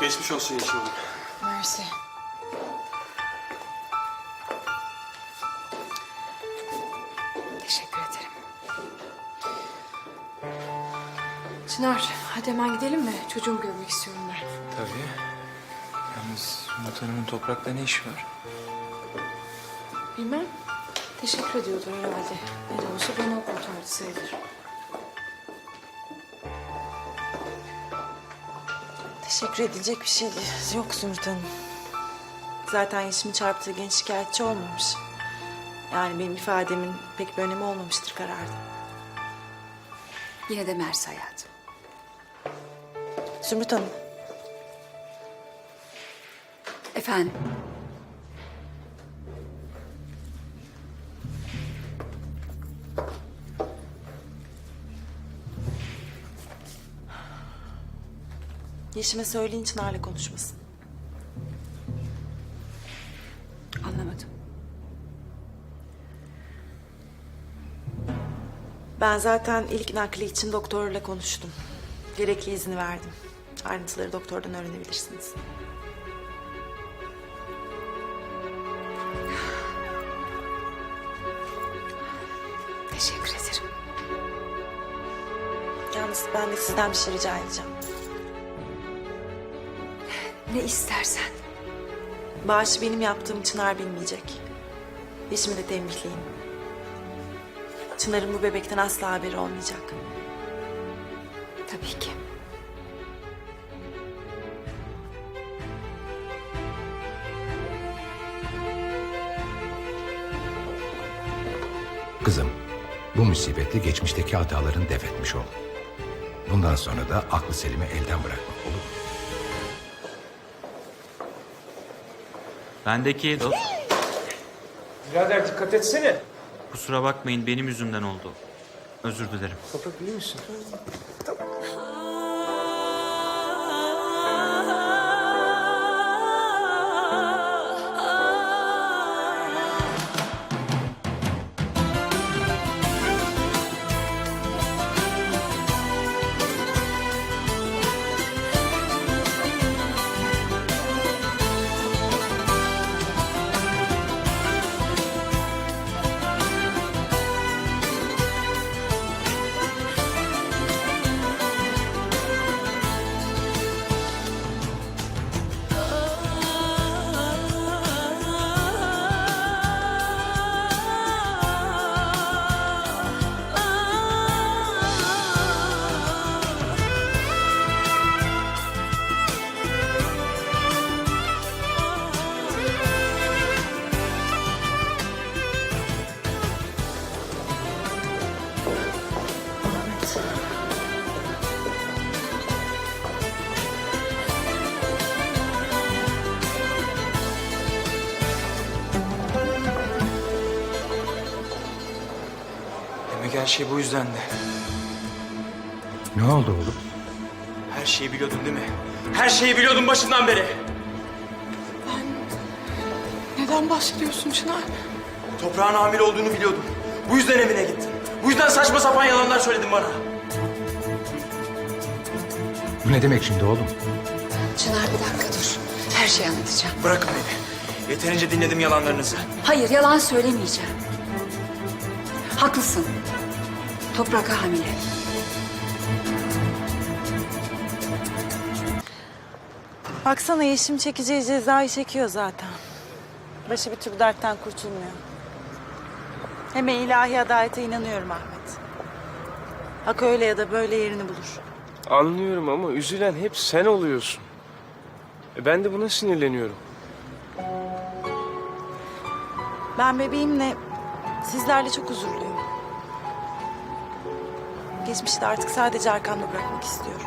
Geçmiş olsun Yeşil Hanım. Mersi. Teşekkür ederim. Çınar, hadi hemen gidelim mi? Çocuğumu görmek istiyorum ben. Tabii. Yalnız Umut Hanım'ın toprakta ne işi var? Bilmem. Teşekkür ediyordur herhalde. Ne de olsa beni o kurtardı sayılır. Teşekkür edilecek bir şey yok Zümrüt Hanım. Zaten yaşımı çarptığı genç şikayetçi olmamış. Yani benim ifademin pek bir önemi olmamıştır kararda. Yine de Mersi hayatım. Zümrüt Hanım, Efendim? Yeşim'e söyleyin Çınar'la konuşmasın. Anlamadım. Ben zaten ilk nakli için doktorla konuştum. Gerekli izni verdim. Ayrıntıları doktordan öğrenebilirsiniz. Teşekkür ederim. Yalnız ben de sizden bir şey rica edeceğim. Ne istersen. Bağışı benim yaptığım Çınar bilmeyecek. Yeşim'i de tembihleyin. Çınar'ın bu bebekten asla haberi olmayacak. Tabii ki. Kızım, bu musibetle geçmişteki hataların def etmiş ol. Bundan sonra da aklı selimi elden bırakma olur mu? Bendeki dost... Birader dikkat etsene. Kusura bakmayın benim yüzümden oldu. Özür dilerim. Toprak iyi misin? Demek şey bu yüzden de. Ne oldu oğlum? Her şeyi biliyordun değil mi? Her şeyi biliyordun başından beri. Neden bahsediyorsun Çınar? Toprağın hamile olduğunu biliyordum. Bu yüzden evine gittin. Bu yüzden saçma sapan yalanlar söyledin bana. Bu ne demek şimdi oğlum? Çınar bir dakika dur. Her şeyi anlatacağım. Bırakın beni. Yeterince dinledim yalanlarınızı. Hayır yalan söylemeyeceğim. Haklısın. Toprak hamile. Baksana Yeşim çekeceği cezayı çekiyor zaten. Başı bir türlü dertten kurtulmuyor. Hemen ilahi adalete inanıyorum Ahmet. Hak öyle ya da böyle yerini bulur. Anlıyorum ama üzülen hep sen oluyorsun. E ben de buna sinirleniyorum. Ben bebeğimle sizlerle çok huzurluyum. Geçmişi de artık sadece arkamda bırakmak istiyorum.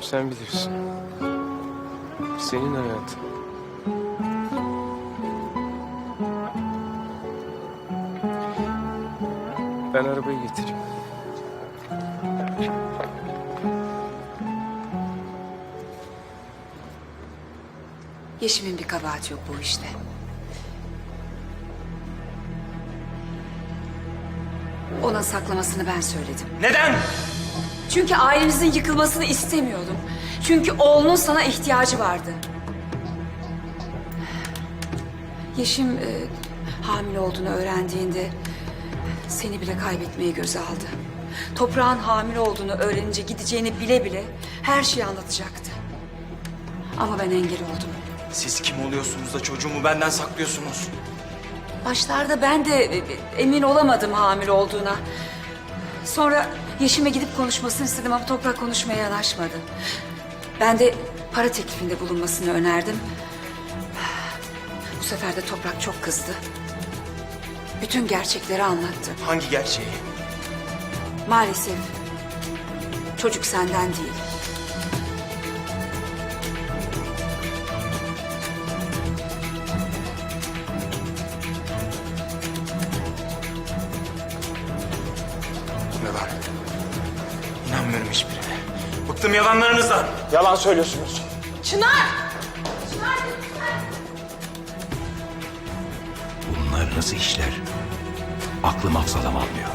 Sen bilirsin. Senin hayatın. Ben arabayı getireyim. Yeşim'in bir kabahati yok bu işte. Ona saklamasını ben söyledim. Neden? Çünkü ailemizin yıkılmasını istemiyordum. Çünkü oğlunun sana ihtiyacı vardı. Yeşim e, hamile olduğunu öğrendiğinde seni bile kaybetmeyi göze aldı. Toprağın hamile olduğunu öğrenince gideceğini bile bile her şeyi anlatacaktı. Ama ben engel oldum. Siz kim oluyorsunuz da çocuğumu benden saklıyorsunuz? Başlarda ben de e, emin olamadım hamile olduğuna. Sonra Yeşim'e gidip konuşmasını istedim ama Toprak konuşmaya yanaşmadı. Ben de para teklifinde bulunmasını önerdim. Bu sefer de Toprak çok kızdı. Bütün gerçekleri anlattı. Hangi gerçeği? Maalesef çocuk senden değil. Bıktım yalanlarınızdan. Yalan söylüyorsunuz. Bunlar nasıl işler? Aklım hafsalam almıyor.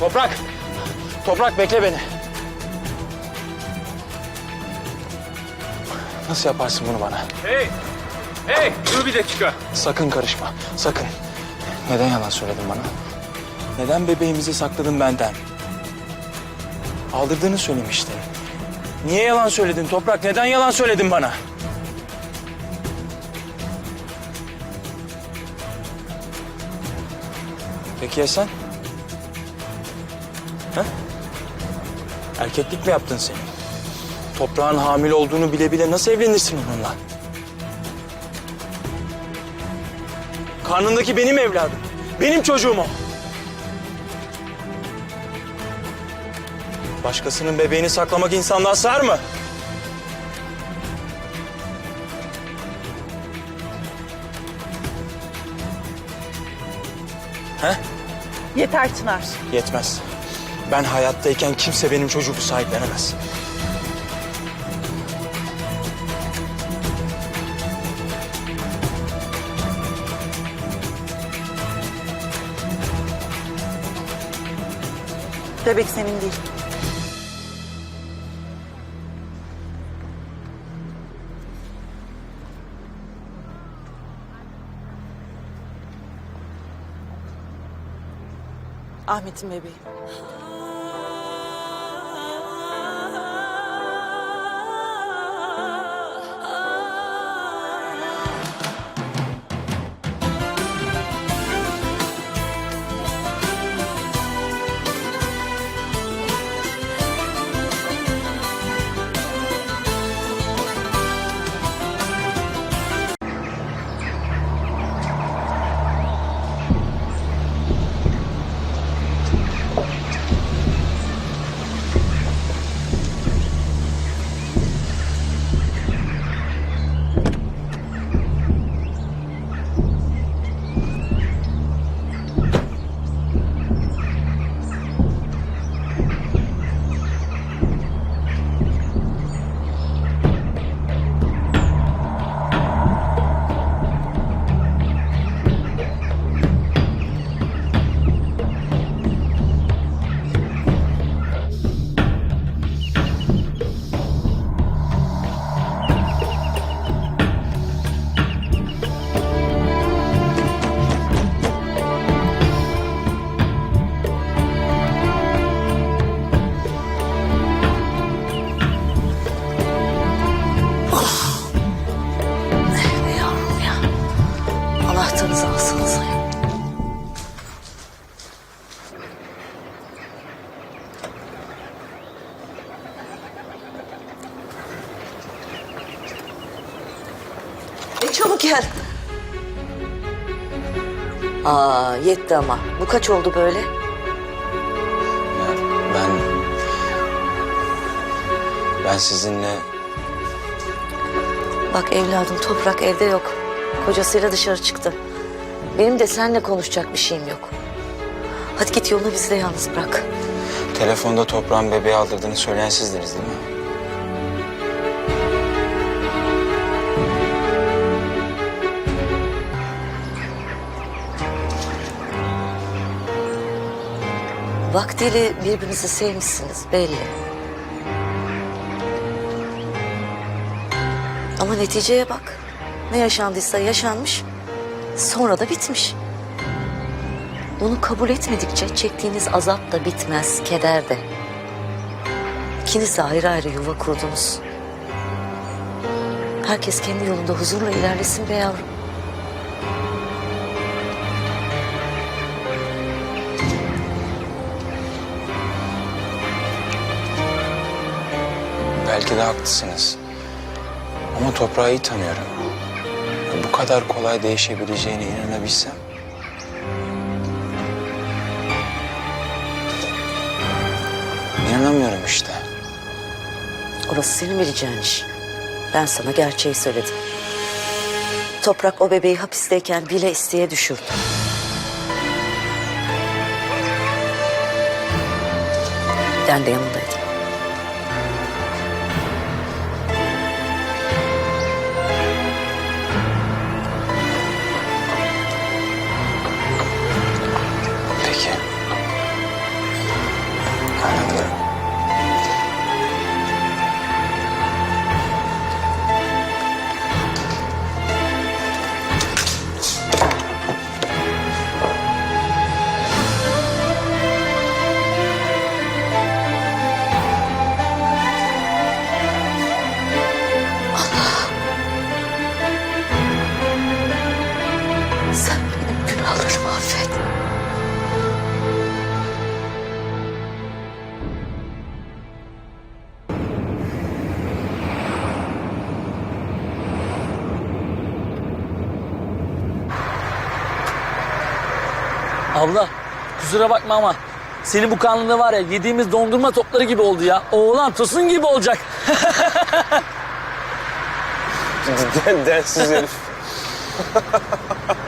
Toprak. Toprak bekle beni. Nasıl yaparsın bunu bana? Hey! Hey! Dur bir dakika. Sakın karışma. Sakın. Neden yalan söyledin bana? Neden bebeğimizi sakladın benden? Aldırdığını söylemiştin. Niye yalan söyledin Toprak? Neden yalan söyledin bana? Peki ya sen? Ha? Erkeklik mi yaptın sen? Toprağın hamile olduğunu bile bile nasıl evlenirsin onunla? Karnındaki benim evladım. Benim çocuğum o. Başkasının bebeğini saklamak insanlığa sığar mı? He? Yeter Çınar. Yetmez. Ben hayattayken kimse benim çocuğumu sahiplenemez. Bebek senin değil. Ahmet'in bebeği. Çabuk gel. Aa yetti ama. Bu kaç oldu böyle? Ben... Ben sizinle... Bak evladım toprak evde yok. Kocasıyla dışarı çıktı. Benim de seninle konuşacak bir şeyim yok. Hadi git yolunu bizi de yalnız bırak. Telefonda toprağın bebeği aldırdığını söyleyen sizdiniz değil mi? Vaktiyle birbirinizi sevmişsiniz belli. Ama neticeye bak. Ne yaşandıysa yaşanmış. Sonra da bitmiş. Bunu kabul etmedikçe çektiğiniz azap da bitmez, keder de. İkiniz de ayrı ayrı yuva kurdunuz. Herkes kendi yolunda huzurla ilerlesin be yavrum. Belki de haklısınız. Ama toprağı iyi tanıyorum. Bu kadar kolay değişebileceğine inanabilsem. İnanamıyorum işte. Orası senin bileceğin iş. Ben sana gerçeği söyledim. Toprak o bebeği hapisteyken bile isteye düşürdü. Ben de yanındaydım. Kusura bakma ama senin bu karnında var ya yediğimiz dondurma topları gibi oldu ya. Oğlan tosun gibi olacak. Densiz herif.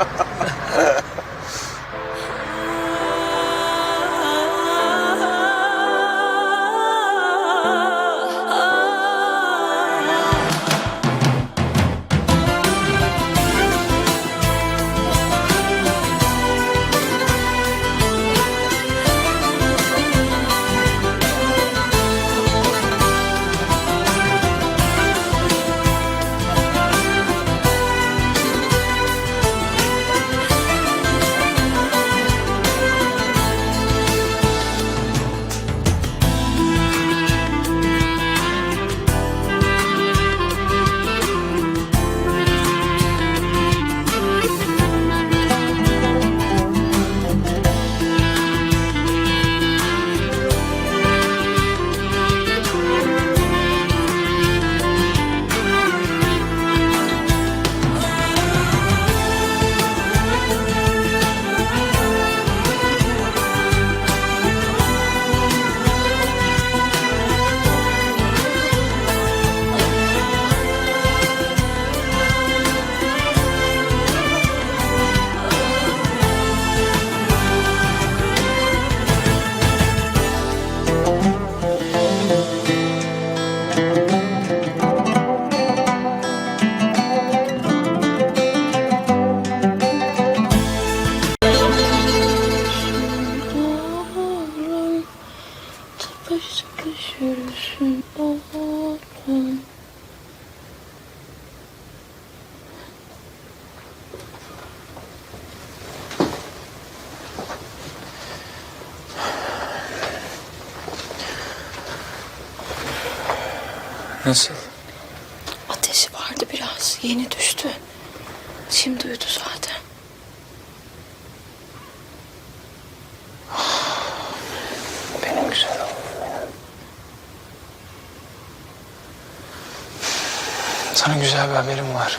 haberim var.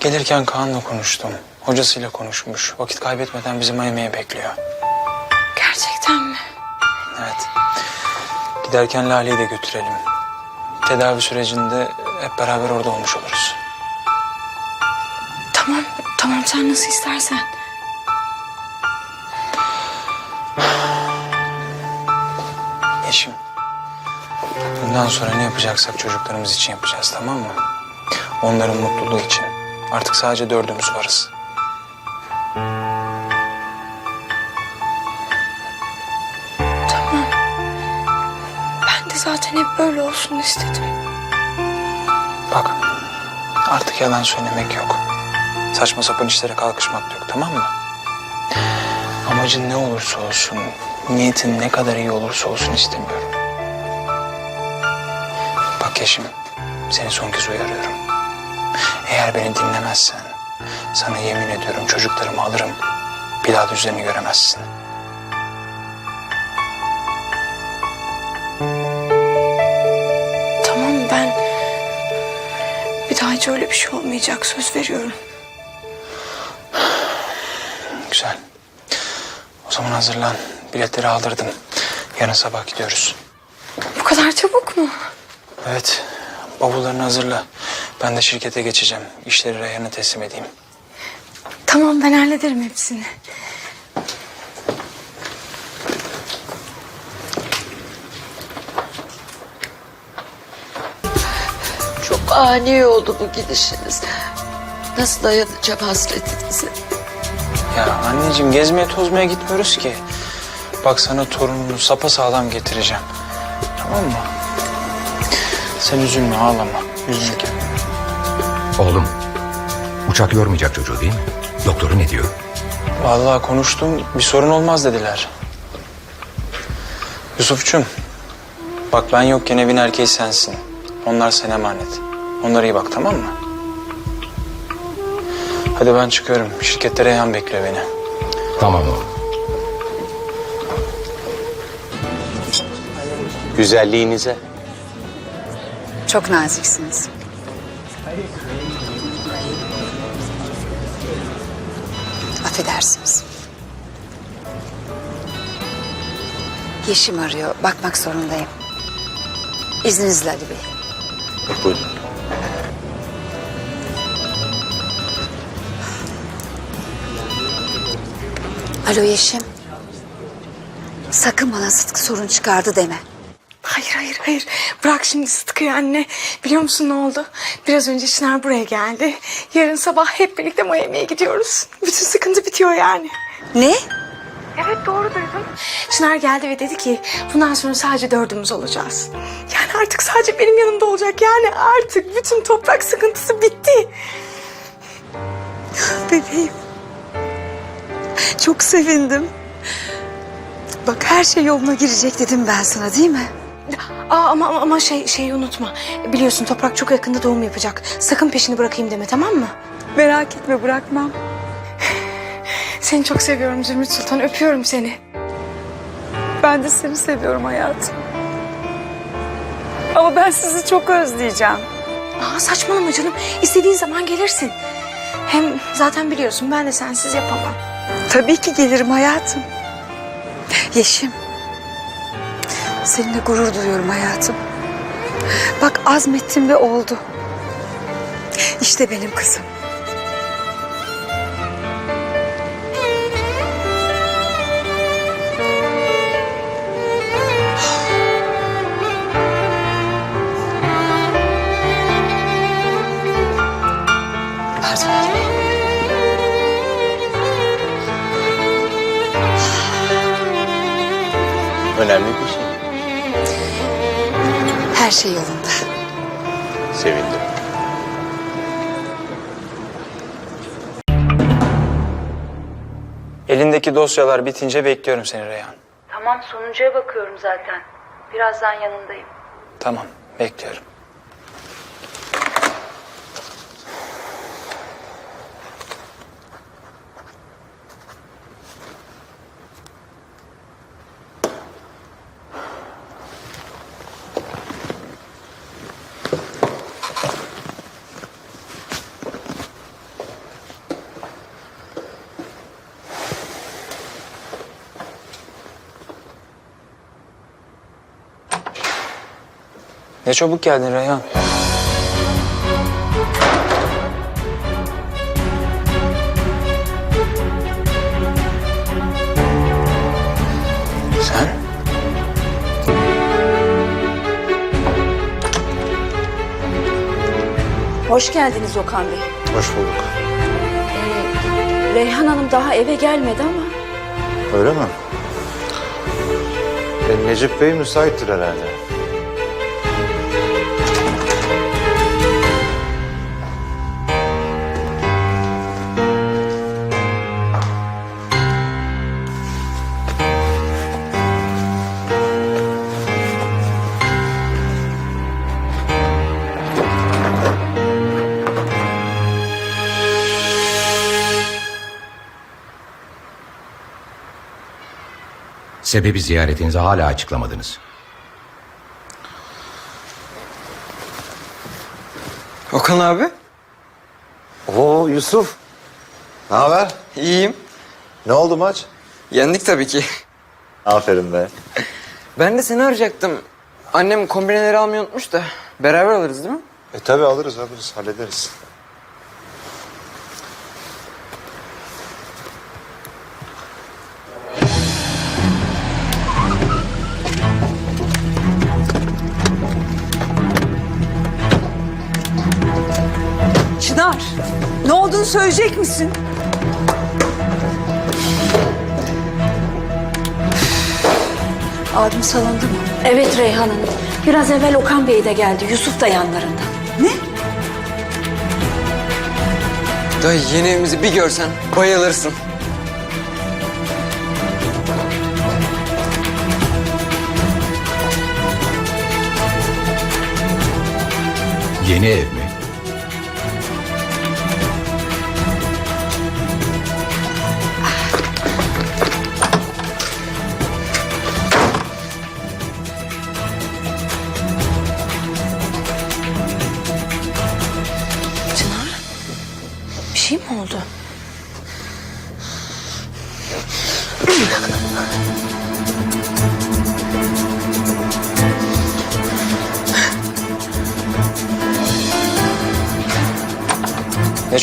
Gelirken Kaan'la konuştum. Hocasıyla konuşmuş. Vakit kaybetmeden bizim yemeğe bekliyor. Gerçekten mi? Evet. Giderken Lale'yi de götürelim. Tedavi sürecinde hep beraber orada olmuş oluruz. Tamam, tamam sen nasıl istersen. Bundan sonra ne yapacaksak çocuklarımız için yapacağız tamam mı? Onların mutluluğu için. Artık sadece dördümüz varız. Tamam. Ben de zaten hep böyle olsun istedim. Bak artık yalan söylemek yok. Saçma sapan işlere kalkışmak yok tamam mı? Amacın ne olursa olsun, niyetin ne kadar iyi olursa olsun istemiyorum. Bak Yeşim, seni son kez uyarıyorum. Eğer beni dinlemezsen, sana yemin ediyorum çocuklarımı alırım. Bir daha da yüzlerini göremezsin. Tamam ben... Bir daha hiç öyle bir şey olmayacak söz veriyorum. Güzel. O zaman hazırlan. Biletleri aldırdım. Yarın sabah gidiyoruz. Bu kadar çabuk mu? Evet. Bavullarını hazırla. Ben de şirkete geçeceğim. İşleri Reyhan'a teslim edeyim. Tamam ben hallederim hepsini. Çok ani oldu bu gidişiniz. Nasıl dayanacağım hasretinize? Ya anneciğim gezmeye tozmaya gitmiyoruz ki. Bak sana torununu sapa sağlam getireceğim. Tamam mı? Sen üzülme ağlama. Üzülme kendine. Oğlum, uçak yormayacak çocuğu değil mi? Doktoru ne diyor? Vallahi konuştum bir sorun olmaz dediler. Yusuf'cum bak ben yokken evin erkeği sensin. Onlar sana emanet. Onlara iyi bak tamam mı? Hadi ben çıkıyorum. Şirkette Reyhan bekliyor beni. Tamam oğlum. Güzelliğinize. Çok naziksiniz. Affedersiniz. Yeşim arıyor. Bakmak zorundayım. İzninizle Ali Bey. Buyurun. Alo Yeşim. Sakın bana Sıtkı sorun çıkardı deme. Hayır hayır hayır. Bırak şimdi Sıtkı'yı anne. Biliyor musun ne oldu? Biraz önce Çınar buraya geldi. Yarın sabah hep birlikte Miami'ye gidiyoruz. Bütün sıkıntı bitiyor yani. Ne? Evet doğru duydum. Çınar geldi ve dedi ki bundan sonra sadece dördümüz olacağız. Yani artık sadece benim yanımda olacak. Yani artık bütün toprak sıkıntısı bitti. Bebeğim. Çok sevindim. Bak her şey yoluna girecek dedim ben sana değil mi? Aa, ama ama- ama şey şeyi unutma. Biliyorsun toprak çok yakında doğum yapacak. Sakın peşini bırakayım deme tamam mı? Merak etme bırakmam. Seni çok seviyorum Zümrüt Sultan. Öpüyorum seni. Ben de seni seviyorum hayatım. Ama ben sizi çok özleyeceğim. Aa, saçmalama canım. İstediğin zaman gelirsin. Hem zaten biliyorsun ben de sensiz yapamam. Tabii ki gelirim hayatım. Yeşim. Seninle gurur duyuyorum hayatım. Bak azmettim ve oldu. İşte benim kızım. Önemli bir şey. Her şey yolunda. Sevindim. Elindeki dosyalar bitince bekliyorum seni Reyhan. Tamam sonuncuya bakıyorum zaten. Birazdan yanındayım. Tamam bekliyorum. Ne çabuk geldin Reyhan. Sen? Hoş geldiniz Okan Bey. Hoş bulduk. Ee, Reyhan Hanım daha eve gelmedi ama. Öyle mi? E, Necip Bey müsaittir herhalde. Sebebi ziyaretinizi hala açıklamadınız. Okan abi. Oo Yusuf. Ne haber? İyiyim. Ne oldu maç? Yendik tabii ki. Aferin be. Ben de seni arayacaktım. Annem kombineleri almayı unutmuş da. Beraber alırız değil mi? E tabi alırız alırız hallederiz. Olduğunu söyleyecek misin? Abim salındı mı? Evet Reyhan Hanım. Biraz evvel Okan Bey de geldi. Yusuf da yanlarında. Dayı yeni evimizi bir görsen bayılırsın. Yeni ev mi?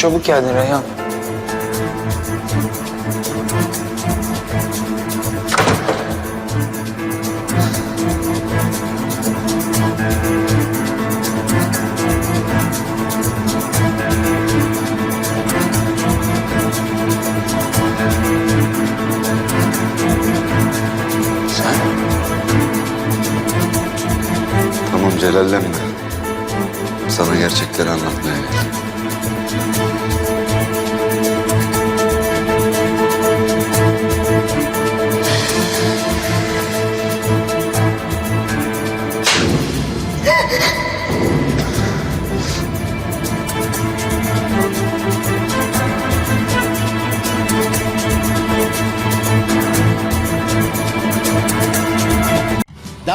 Çabuk geldin Reyhan. Tamam celallenme. Sana gerçekleri anlatmaya geldim.